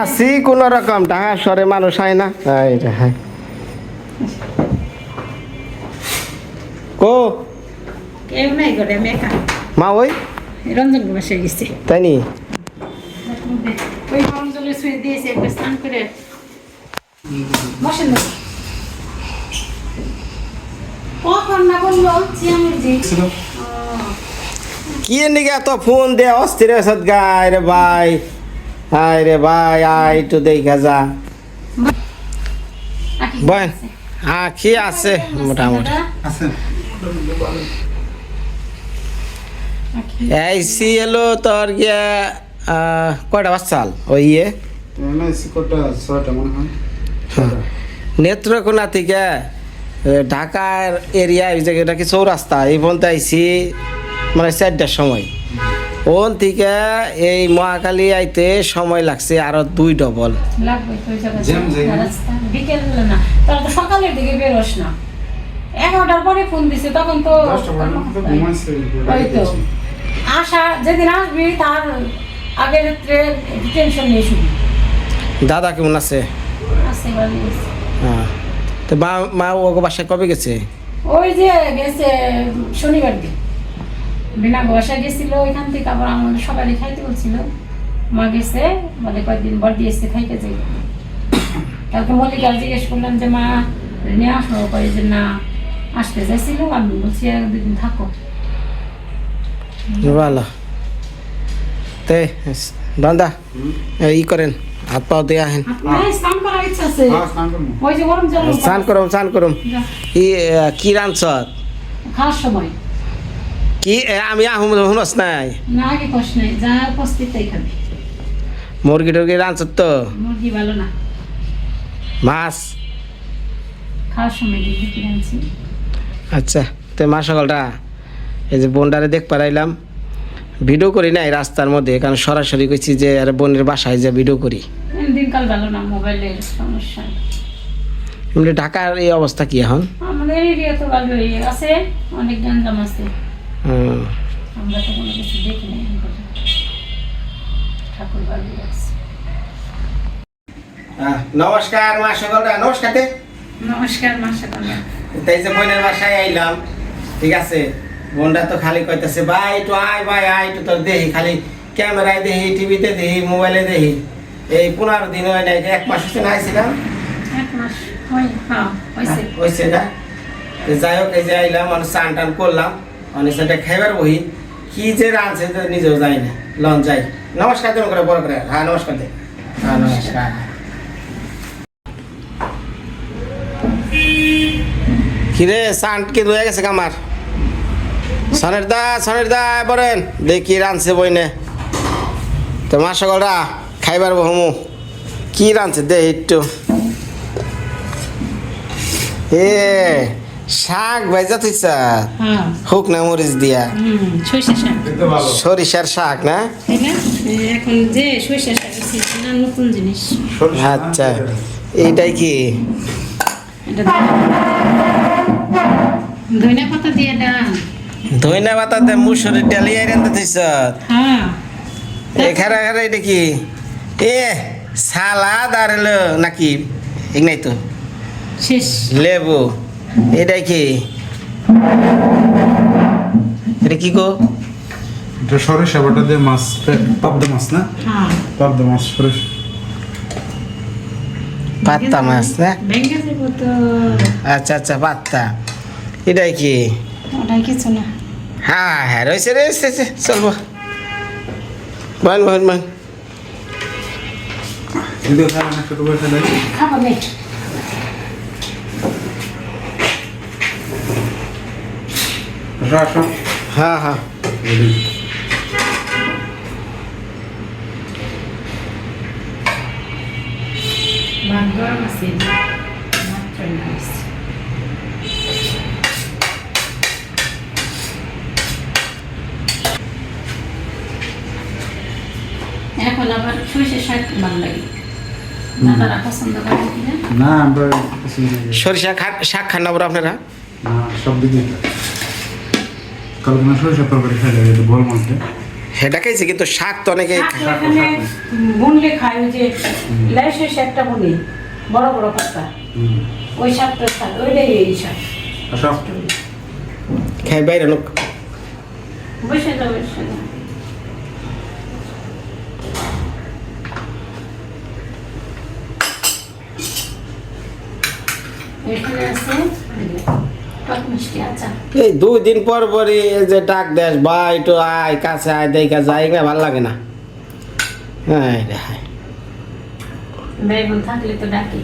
আসি কোন রকম টাকা সরে মানুষ হয় না। হ্যাঁ। কো? কেউ নাই করে আমি একা। মা ওই? রঞ্জন গেছি। তাই নি? ওই গরম শুয়ে দিয়েছে একবার স্নান করে বসেন না। কখন না বলল চিয়ামুর জি কি এত ফোন দে অস্থির সদ গায় রে ভাই। আয় রে ভাই, আয়, একটু দেখা যা। বল আখি আছে, মোটামুটি। এইসি এলো তোর গিয়া কয়টা বাচ্চাল ওই ইয়ে? নেত্রকোনা থেকে ঢাকার এরিয়া ওই জায়গাটা কি চৌরাস্তা? এই পর্যন্ত আইসি মানে চারটার সময়। ওন থেকে এই মহাকালী আইতে সময় লাগছে আরও দুই ডবল। সকালের দিকে বেরোস না। এগারোটার পরে ফোন দিছে তখন তো আসা যেদিন আসবি তার আগের টেনশন নেই শুধু দাদা কেমন আছে? হ্যাঁ। তো মা মা ওকে বাসায় কবে গেছে? ওই যে গেছে শনিবার দিন। বিনা বসা গেছিল ওইখান থেকে আবার আমাদের সকালে খাইতে বলছিল। মা গেছে বলে কয়েকদিন বর দিয়েছে খাইতে যাই। তারপর মল্লিকা জিজ্ঞেস করলাম যে মা নিয়ে আসো। কয়ে যে না আসতে চাইছিল আমি বলছি এক দুদিন থাকো। ভালো তে বান্দা ই করেন হাত পাও দিয়ে আহেন। স্নান আছে। হ্যাঁ স্নান করুম স্নান করুম। ই কি রানছত খাওয়ার সময়। কি? আমি আহম শুনস নাই মুরগি টুরগি রানছত তো? ভালো মাছ? আচ্ছা তো মা সকালটা এই যে বোনটারে দেখ পারাইলাম ভিডিও করি নাই রাস্তার মধ্যে কারণ সরাসরি কইছি যে আর বোনের বাসায় যে ভিডিও করি। দিনকাল ভালো না মোবাইলের সমস্যা। এমনি ঢাকার এই অবস্থা কি এখন? আমাদের এরিয়া তো ভালোই আছে অনেক গঞ্জাম আছে। আমরা তো কোনো কিছু দেখি ঠাকুর আছে। নমস্কার মা সকালটা নমস্কার নমস্কার মাসা কামা তাই যে বোনের বাসায় আইলাম ঠিক আছে? বোনটা তো খালি কইতাছে ভাই একটু আয় ভাই আয় একটু তোর দেখি খালি ক্যামেরায় দেখি টিভিতে দেখি মোবাইলে দেখি এই পনেরো দিন হয় নাই এক মাস হচ্ছে না আইছিলাম? এক মাস হয় হ্যাঁ হয়েছে না? যাই হোক এই যে আইলাম মানে স্নান টান করলাম। মানে সেটা খাইবার বহি কি যে রাঁধছে নিজেও যাই না। লন যাই। নমস্কার দেন করে বড় করে হ্যাঁ নমস্কার দে। হ্যাঁ নমস্কার। কিরে সান্ট কি রয়ে গেছে কামার? সনের দা সনের দা বলেন দেখি রাঁধছে বইনে তো মা সকলরা খাইবার বহুমু। কি রাঁধছে দে একটু। এ শাক ভাইজা তুইছা হ্যাঁ। হুক না মরিচ দিয়া। সরিষার শাক। না? তাই না? এ, এখন যে সরিষা শাক নতুন জিনিস। আচ্ছা এইটাই কি? ধনিয়া পাতা। দিয়ে ডাল ধইনা পাতাতে মুসুরি ডালি আইরেন দিছ হ্যাঁ। এখানে এখানে এটা কি? এ সালাদ আর নাকি এক নাই তো? শেষ। লেবু। এটাই কি? এটা কি গো? এটা সরিষা বাটা দিয়ে মাছ পাবদা মাছ না? হ্যাঁ। পাবদা মাছ সরিষা পাত্তা মাছ না? আচ্ছা আচ্ছা পাত্তা এটাই কি? ওটাই কিছু না। হ্যাঁ হ্যাঁ রয়েছে রয়েছে চলবো। বল বল বল। কিন্তু খাবে নেই রাখো হ্যাঁ হ্যাঁ। এখন আবার সরিষা শাক ভালো লাগে। সরিষা শাক খান না আপনারা সব দিকে কালকে সরিষা তরকারি খাইলে একটু বল মধ্যে সেটা খাইছে কিন্তু শাক তো অনেকে বুনলে খায়। ওই যে লাইসের শাকটা বুনি বড় বড় পাতা। ওই শাকটা শাক ওইটাই এই শাক। খাই বাইরে লোক। বসে যাও বসে যাও। এখানে আছে এই দুই দিন পর পরই এই যে ডাক দেশ বা একটু আয় কাছে আয় দেখা যায় না ভালো লাগে না। হ্যাঁ রে হায়। বেগুন থাকলে তো ডাকি।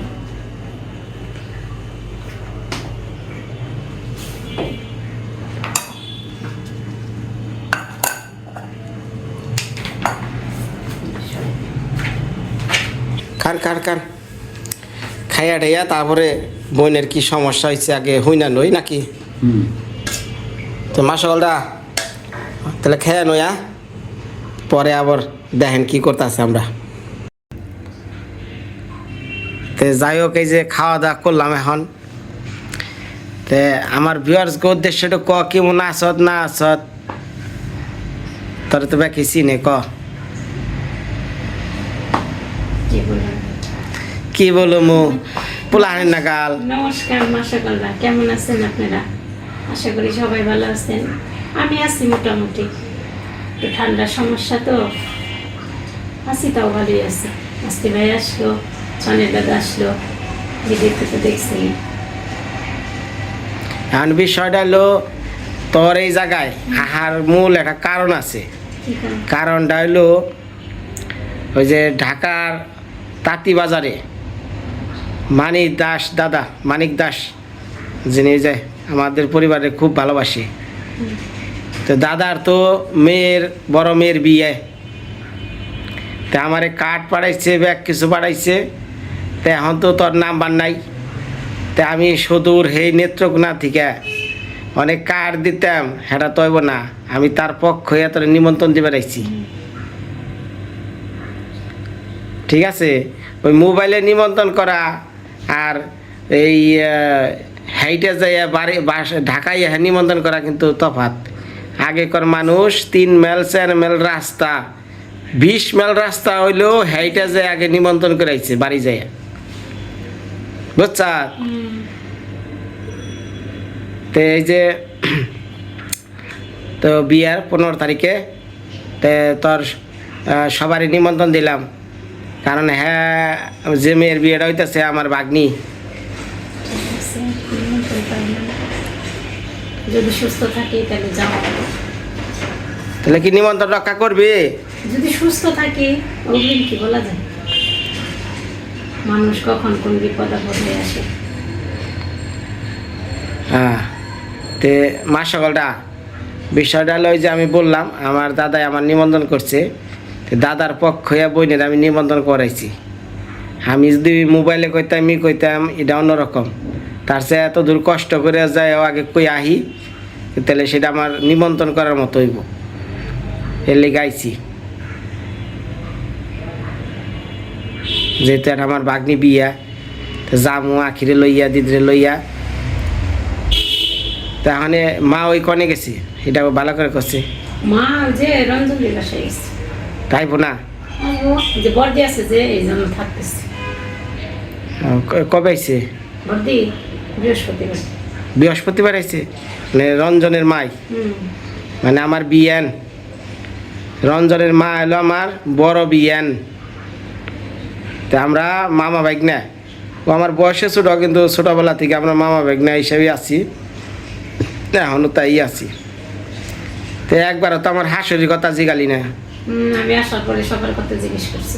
খান খান খান খাইয়া ঠাইয়া তারপরে বোনের কি সমস্যা হয়েছে আগে হই না নই নাকি? তো মা সকলটা তাহলে খেয়ে নয়া পরে আবার দেখেন কি করতেছে আমরা। তে যাই হোক এই যে খাওয়া দাওয়া করলাম এখন। তে আমার ভিউয়ার্সকে উদ্দেশ্যটা ক কেমন আসত না আসত তোর তো বাকি চিনে ক। কি বলবেন কি বলো মু? পোলাহানি নাগাল। নমস্কার মাসাকাল্লা কেমন আছেন আপনারা? আশা করি সবাই ভালো আছেন। আমি আছি মোটামুটি। একটু ঠান্ডার সমস্যা তো। আছি তাও ভালোই আছি। আজকে ভাই আসলো সনের দাদা আসলো। ভিডিওতে তো দেখছি এখন বিষয়টা হলো তোর এই জায়গায় আহার মূল একটা কারণ আছে। কারণটা হলো ওই যে ঢাকার তাঁতি বাজারে মানিক দাস দাদা, মানিক দাস, যিনি যে আমাদের পরিবারে খুব ভালোবাসি। তো দাদার তো মেয়ের, বড় মেয়ের বিয়ে। তা আমারে কার্ড পাঠাইছে, ব্যাগ কিছু পাঠাইছে। তা এখন তো তোর নাম্বার নাই। তা আমি সুদূর হেই নেত্রকোনা থেকে অনেক কার্ড দিতাম, সেটা তৈব না। আমি তার পক্ষ হয়ে তোর নিমন্ত্রণ দিবে রাখছি ঠিক আছে? ওই মোবাইলে নিমন্ত্রণ করা আর এই হাইটে যাইয়া বাড়ি, বাস, ঢাকায় হ্যাঁ নিমন্ত্রণ করা কিন্তু তফাত আগেকার মানুষ তিন মেল, চার মেল রাস্তা। বিশ মেল রাস্তা হইলেও হাইটে যায় আগে নিমন্ত্রণ করাইছে বাড়ি যায় বুঝছা? তো এই যে, তো বিয়ার পনেরো তারিখে তোর সবারই নিমন্ত্রণ দিলাম। কারণ হ্যাঁ যে মেয়ের বিয়েটা হইতেছে আমার বাগনি। যদি সুস্থ থাকি তাহলে কি নিমন্ত্রণ রক্ষা করবি? যদি সুস্থ থাকি অগ্রিম কি বলা যায়? মানুষ কখন কোন বিপদ আপদ হয়ে আসে। হ্যাঁ তে মা সকলটা। বিষয়টা হলো যে আমি বললাম আমার দাদাই আমার নিমন্ত্রণ করছে। দাদার পক্ষ হয়ে বইনের আমি নিমন্ত্রণ করাইছি। আমি যদি মোবাইলে কইতাম, ই কইতাম, এটা অন্যরকম। তার চেয়ে এত দূর কষ্ট করে যায়, ও আগে কই আহি, তাহলে সেটা আমার নিমন্ত্রণ করার মতো হইব। এর লেগে আইছি। যেহেতু আমার বাগনি বিয়া জামু আখিরে লইয়া, দিদরে লইয়া। তাহলে মা ওই কনে গেছে? এটা ভালো করে করছে মা যে গেছে। তাইব না? কবে আইছে? বৃহস্পতিবার। আইছে? মানে রঞ্জনের মাই। মানে আমার বিয়ান। রঞ্জনের মা এলো আমার বড় বিয়ান। তা আমরা মামা বাইক না ও আমার বয়সে ছোটো কিন্তু ছোটোবেলা থেকে আমরা মামা বাইক না হিসাবে আছি। এখনও তাই আছি। তো একবারও তো আমার হাসুরির কথা জিগালি না। আমি আসার পরে সবার কথা জিজ্ঞেস করছি।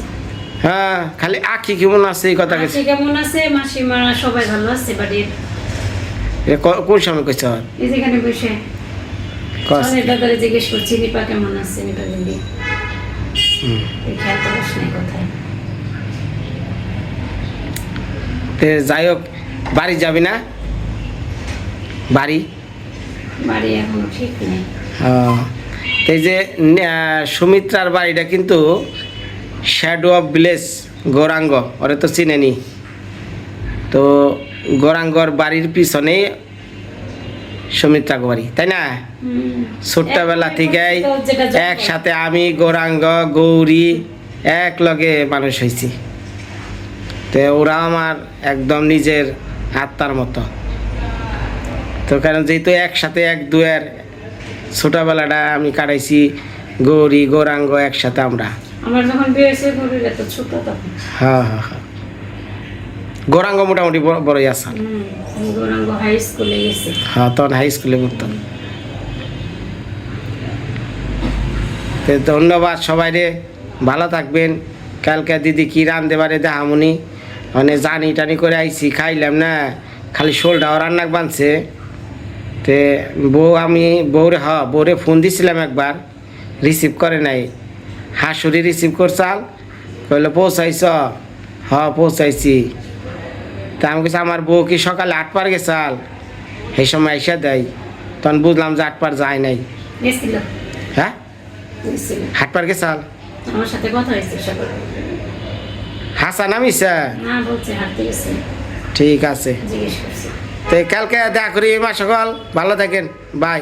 হ্যাঁ খালি আখি কেমন আছে এই কথা গেছে কেমন আছে? মাসিমা সবাই ভালো আছে বাড়ির এ কোন সময় কইছ এই যেখানে বসে। কস দাদারে জিজ্ঞেস করছি নিপা কেমন আছে? নিপা দিদি হুম। তে যাই হোক বাড়ি যাবি না? বাড়ি? বাড়ি এখনও ঠিক নেই। এই যে সুমিত্রার বাড়িটা কিন্তু শ্যাডো অফ ভিলেজ গৌরাঙ্গ ওরে তো চিনেনি। তো গৌরাঙ্গর বাড়ির পিছনে সুমিত্রা কুমারী তাই না? ছোট্টবেলা থেকেই। একসাথে আমি গৌরাঙ্গ গৌরী এক লগে মানুষ হয়েছি। তো ওরা আমার একদম নিজের আত্মার মতো। তো কারণ যেহেতু একসাথে এক দুয়ের ছোটবেলাটা আমি কাটাইছি গৌরী গৌরাঙ্গ একসাথে আমরা। আমার যখন বিয়ে হয়েছে গরুর এত ছোট তখন। হ্যাঁ হ্যাঁ হ্যাঁ গৌরাঙ্গ মোটামুটি বড়- বড়ই আসান গৌরাঙ্গ হাই স্কুলে গেছে। হ্যাঁ তখন হাই স্কুলে পড়তাম। ধন্যবাদ সবাই রে ভালো থাকবেন। কালকে দিদি কি রান্ধতে পারে দেহামুনি মানে জানি টানি করে আইছি খাইলাম না। খালি শোলটাও রান্না বানছে। তে বউ আমি বউরে হ বউরে ফোন দিছিলাম একবার রিসিভ করে নাই। হাসুরি রিসিভ করছাল কইলো পৌঁছাইছ? হ পৌঁছাইছি। তা আমি কিছু আমার বউ কি সকালে আট পার গেছাল সেই সময় এসে দেয়। তখন বুঝলাম যে আট পার যায় নাই। হ্যাঁ? হাট পার গেছাল আমার আমি গেছে। ঠিক আছে। তো কালকে দেখা করি মা সকল। ভালো থাকেন। বাই।